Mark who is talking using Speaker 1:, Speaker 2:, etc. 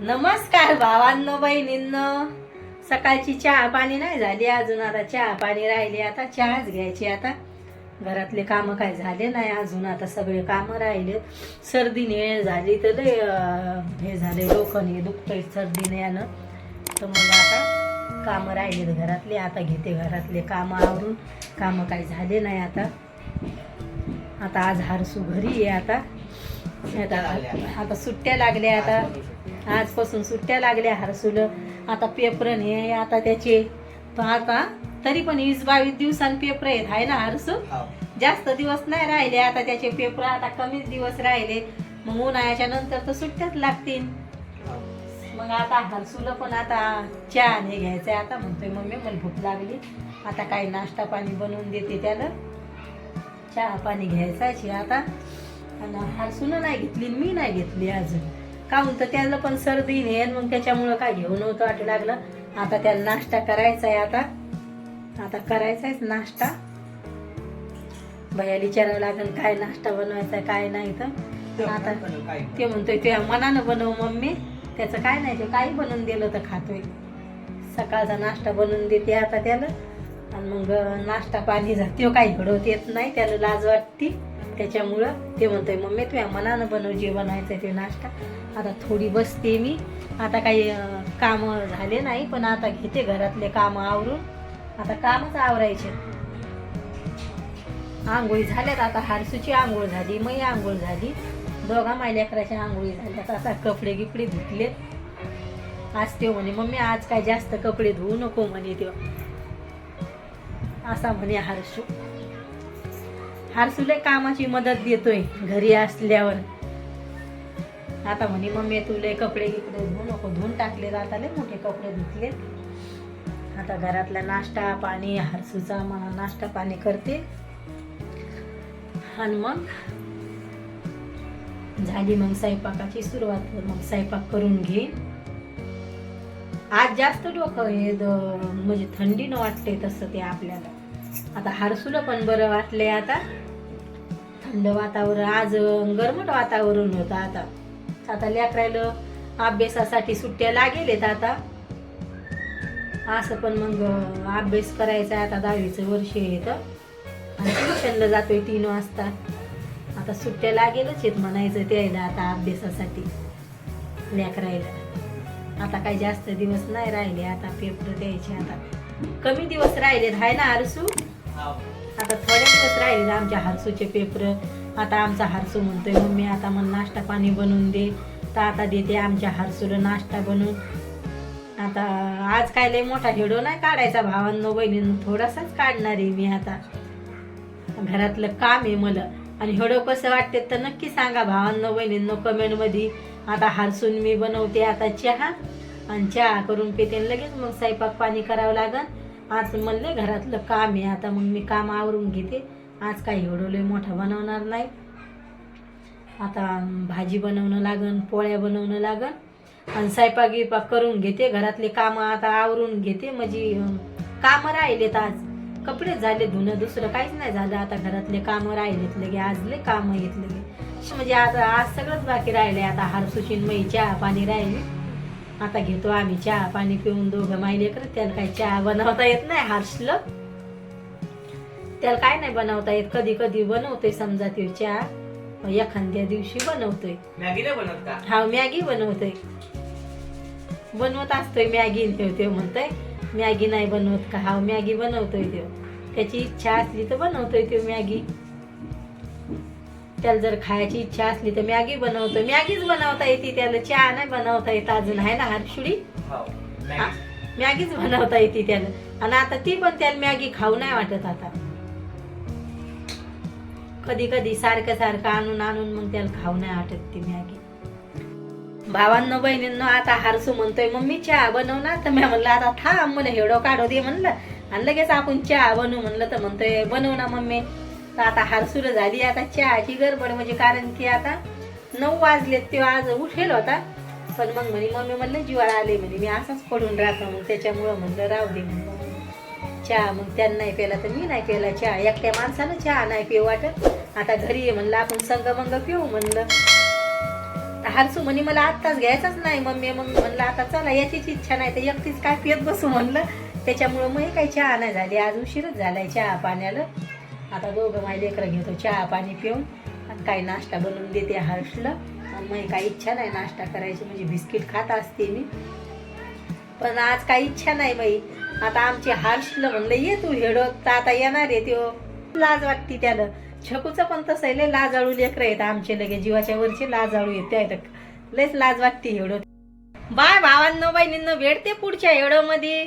Speaker 1: नमस्कार भावांनो बहिणींनो. सकाळची चहा पाणी नाही झाली अजून. आता चहा पाणी राहिली. आता चहाच घ्यायची आता. घरातले कामं काय झाले नाही अजून. आता सगळे कामं राहिले. सर्दीने झाली तर लय हे झाले डोकं हे दुखतंय सर्दीने यानं. तर मग आता कामं राहिलेत घरातले. आता घेते घरातले कामं आवरून. कामं काय झाले नाही आता. आता आज हारसू घरी आहे आता. आता आता सुट्ट्या लागल्या आता. आजपासून सुट्ट्या लागल्या हरसूल आता पेपरन हे आता त्याचे पण आता तरी पण वीस बावीस दिवसांनी पेपर आहेत आहे ना हरसू जास्त दिवस नाही राहिले आता त्याचे पेपर आता कमीच दिवस राहिले. मग उन्हाळ्याच्या नंतर तर सुट्ट्याच लागतील. मग आता हरसूला पण आता चहा हे घ्यायचंय आता म्हणतोय मम्मी मला भूक लागली. आता काही नाश्ता पाणी बनवून देते त्याला. चहा पाणी घ्यायचाची आता. हरसून नाही घेतली मी नाही घेतली अजून. काहून तर त्याला पण सर्दी ने मग त्याच्यामुळं काय घेऊन नव्हतं वाटू लागलं. आता त्याला नाश्ता करायचा आहे आता. आता करायचा आहे नाश्ता. भैया विचारावं लागेल काय नाश्ता बनवायचा काय नाही तर. आता ते म्हणतोय ते मनानं बनव मम्मी. त्याचं काय नाही ते काही बनवून दिलं तर खातोय. सकाळचा नाश्ता बनवून देते आता त्याला. आणि मग नाश्ता पाणी तो काही घडवत येत नाही त्याला लाज वाटते. त्याच्यामुळं ते म्हणतोय मम्मी तुझ्या मनानं बनव जे बनायचं ते नाश्ता. आता थोडी बसते मी. आता काही कामं झाले नाही पण आता घेते घरातले कामं आवरून. आता कामच आवरायचे. आंघोळी झाल्यात आता हारसूची आंघोळ झाली मई आंघोळ झाली. दोघा मायलेकराच्या आंघोळी झाल्यात आता कपडे गिपडे धुतलेत. आज ते म्हणे मम्मी आज काय जास्त कपडे धुवू नको म्हणे तेव्हा असा म्हणे हर्षू हर्षूला कामाची मदत देतोय घरी असल्यावर. आता म्हणे मम्मी तुले कपडे इकडे धुवू नको. धुवून टाकले आता लय मोठे कपडे धुतले. आता घरातला नाश्ता पाणी हरसूचा मला नाश्ता पाणी करते. आणि मग झाली मग स्वयंपाकाची सुरुवात. मग स्वयंपाक करून घे. आज जास्त डोकं हे द- म्हणजे थंडीनं वाटते तसं ते आपल्याला. आता हारसूला पण बरं वाटले आता. थंड वातावरण आज गरमट वातावरण होतं आता. आता लेकरायला अभ्यासासाठी सुट्ट्या लागेल आता. असं पण मग अभ्यास करायचा आहे आता दहावीचं वर्ष आहे आणि ट्युशनला जातोय तीन वाजता. आता सुट्ट्या लागेलच आहेत म्हणायचं त्याला आता अभ्यासासाठी लेकरायला. आता काही जास्त दिवस नाही राहिले आता पेपर द्यायचे आता. कमी दिवस राहिले हाय ना हरसू आता थोडे दिवस राहिले आमच्या हारसूचे पेपर आता आमचा हारसू म्हणतोय मम्मी आता मला नाश्ता पाणी बनवून दे. तर आता देते आमच्या हारसूला नाश्ता बनवून. आता आज काय लय मोठा हिडो नाही काढायचा भावांनो बहिणीनं थोडासाच काढणार आहे मी आता. घरातलं काम आहे मला. आणि हिडो कसं वाटते तर नक्की सांगा भावांनो बहिणींनो कमेंटमध्ये. आता हारसून मी बनवते आता चहा. आणि चहा करून पिते आणि लगेच मग स्वयंपाक पाणी करावं लागन. आज म्हणले घरातलं काम आहे आता मग मी काम आवरून घेते. आज काही एवढं मोठा मोठं बनवणार नाही. आता भाजी बनवणं लागन पोळ्या बनवणं लागन. आणि स्वयंपाक गिपाक करून घेते घरातले कामं आता आवरून घेते. म्हणजे कामं राहिलेत आज. कपडे झाले धुणं दुसरं काहीच नाही झालं. आता घरातले कामं राहिलेत लगे आज लय कामं येत लगे. म्हणजे आता आज सगळंच बाकी राहिले. आता हारसुची मई चहा पाणी राहिले. आता घेतो आम्ही चहा पाणी पिऊन दोघं माहिले करत त्याला काही चहा बनवता येत नाही हार्सलं त्याला काय नाही बनवता येत कधी कधी बनवतोय समजा ते चहा. एखाद्या दिवशी बनवतोय.
Speaker 2: मॅगी नाही बनवत का?
Speaker 1: हा मॅगी बनवतोय. बनवत असतोय मॅगी ते म्हणतोय मॅगी नाही बनवत का? हा मॅगी बनवतोय तो. त्याची इच्छा असली तर बनवतोय तो मॅगी. त्याला जर खायची इच्छा असली तर मॅगी बनवतोय. मॅगीच बनवता येते त्याला. चहा नाही बनवता येत अजून. आहे ना हरशुडी
Speaker 2: हो. मॅगी
Speaker 1: मॅगीच. बनवता येते त्याला. आणि आता ती पण त्याला मॅगी खाऊ नाही वाटत आता. कधी कधी सारखं सारखं आणून आणून मग त्याला खाऊ नाही वाटत ती मॅगी. भावांनो बहिणींनो आता हारसू म्हणतोय मम्मी चहा बनव ना. तर मी म्हणलं आता थांब मला हेडो काढू दे म्हणलं. आणि लगेच आपण चहा बनवू म्हणलं तर म्हणतोय बनव ना मम्मी. तर आता हारसूला झाली. आता चहाची गडबड म्हणजे कारण की आता नऊ वाजलेत तेव्हा आज उठेल होता. पण मग म्हणे मम्मी म्हणलं जिवाळ आले म्हणे. मी असाच पडून राहतो मग त्याच्यामुळं म्हणलं राहू दे म्हणलं चहा मग त्यांना नाही प्याला तर मी नाही प्याला चहा. एकट्या माणसानं चहा नाही पिऊ वाटत. आता घरी ये म्हणलं आपण संगमंग पिऊ म्हणलं. आता हरसू म्हणे मला आत्ताच घ्यायचाच नाही मम्मी. मग म्हणलं आता चला याचीच इच्छा नाही तर एकटीच काय पियत बसू म्हणलं. त्याच्यामुळं मग काही चहा नाही झाली. आज उशीरच झालाय चहा पाण्याला. आता दोघं माझे लेकरं घेतो चहा पाणी पिऊन. आणि काही नाश्ता बनवून देते हर्षला. आणि मग काही इच्छा नाही नाश्ता करायची म्हणजे बिस्किट खात असते मी. पण आज काही इच्छा नाही बाई. आता आमची हर्षला म्हणलं ये तू हेडत तर आता येणार आहे तो लाज वाटते त्यानं छकूचं पण तसं आहे लय लाजाळू लेकरं आहेत आमचे लगे जीवाच्या वरचे लाजाळू आहेत त्या लयच लाज वाटते हेडत. बाय भावांनो बहिणींनो भेटते पुढच्या हेडो मध्ये